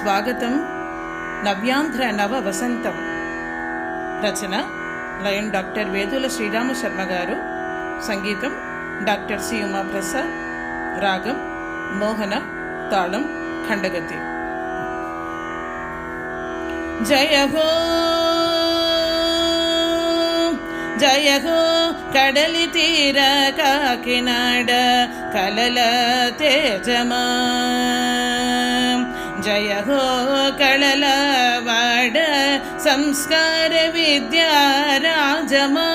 స్వాగతం నవ్యాంధ్ర నవ వసంతం. రచన లయన్ డాక్టర్ వేదుల శ్రీరామ శర్మ గారు. సంగీతం డాక్టర్ సి ఉమాప్రసాద్. రాగం మోహన తాళం ఖండగతి. జయ హో జయ హో కడలి తీర కాకినాడ కలల తేజమా. ജയ जय हो कळलवाड संस्कारविद्या राजमा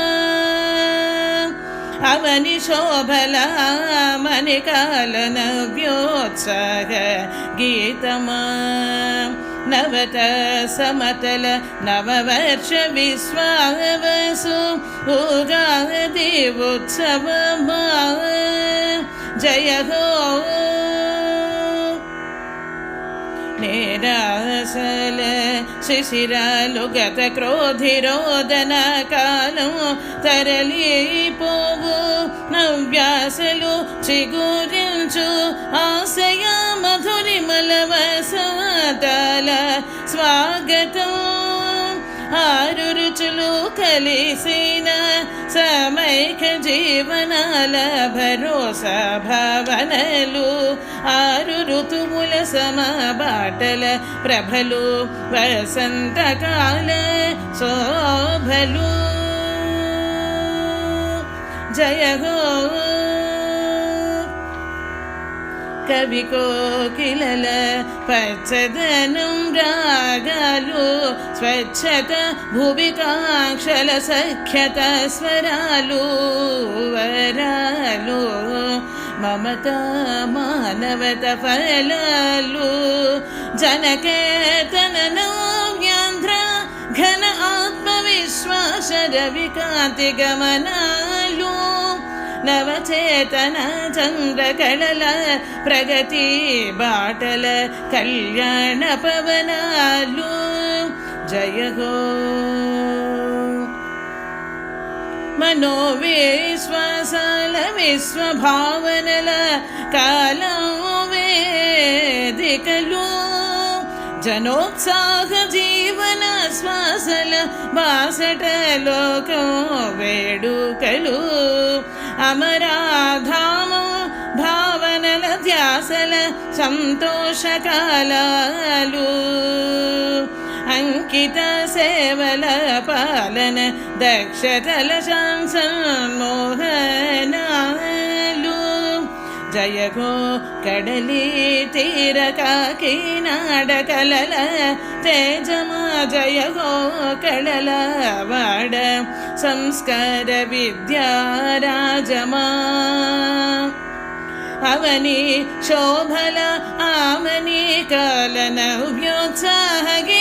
അവനിശോഭലാമനികാലനവ്യോത്സഹ ഗീതമാ. നവത സമതല നവവർഷ വിശ്വാവസു ഉഗാദി ഉത്സവമാ ജയ ഹോ నిరాసల శిశిరాలు గత క్రోధిరోదన కాలం తరలిపోవు. నవ్యాసలు చిగురించు ఆశయ మధురిమల వసంతాల స్వాగతం. ఆరు రుచులు కలిసిన సమైక జీవనాల భరోసా భావనలు ఆరు ఋతువుల సమబాటల ప్రభలు వసంతకాల శోభలు. జయ హో. కవి కోకిలల పచ్చదనం రాగాలు స్వచ్ఛత భువికాక్షల సఖ్యత స్వరాలు వరాలు. మమత మానవత ఫలాలు జనకేతన నవ్యాంధ్ర ఘన ఆత్మవిశ్వాస రవికాంతి గమనాలు నవచేతన చంద్రకళల ప్రగతి బాటల కళ్యాణ పవనాలు. జయ హో मनोविश्वसल विश्व भावनल कलोमेल जनोत्साह जीवन स्वासल बासट लोके डुकलु अमराधाम भावनल ध्यासल सन्तोषकल അങ്കിത സേവല പാലന ദക്ഷതലശാം സന്മോഹനാലു ജയഗോ കടലി തീര കാക്കിനാട കലല തേജമാ ജയഗോ കടല വാട സംസ്കാര വിദ്യാരാജമാ അവനി ശോഭല ആമനി കലന ഉപയോത്സാഹകി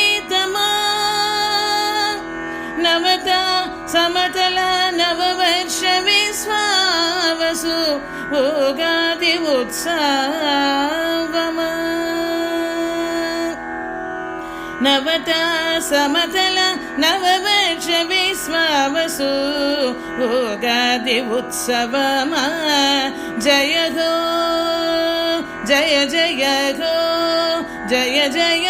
సమతల నవవర్ష విశ్వావసు ఉగాది ఉత్సవమా. నవత సమతల నవవర్ష విశ్వావసు ఉగాది ఉత్సవమా. జయ హో జయ జయ హో జయ జయ